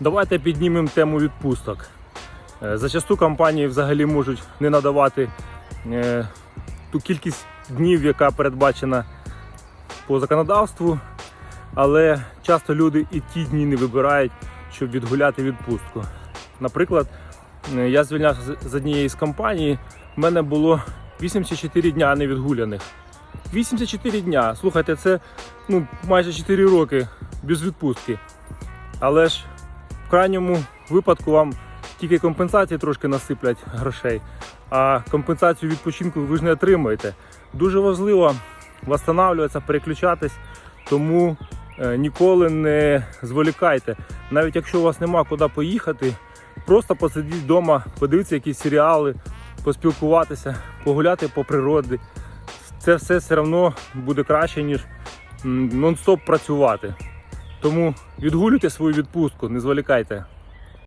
Давайте піднімемо тему відпусток. Е, Зачасту компанії взагалі можуть не надавати е, ту кількість днів, яка передбачена по законодавству, але часто люди і ті дні не вибирають, щоб відгуляти відпустку. Наприклад, е, я звільнявся з- однієї з компаній, в мене було 84 дня невідгуляних. 84 дня. Слухайте, це ну, майже 4 роки без відпустки. Але ж в крайньому випадку вам тільки компенсації трошки насиплять грошей, а компенсацію відпочинку ви ж не отримаєте. Дуже важливо восстанавливатися, переключатись, тому е, ніколи не зволікайте. Навіть якщо у вас нема куди поїхати, просто посидіть вдома, подивитися якісь серіали, поспілкуватися, погуляти по природі. Це все все одно буде краще, ніж нон-стоп працювати. Тому відгулюйте свою відпустку, не зволікайте.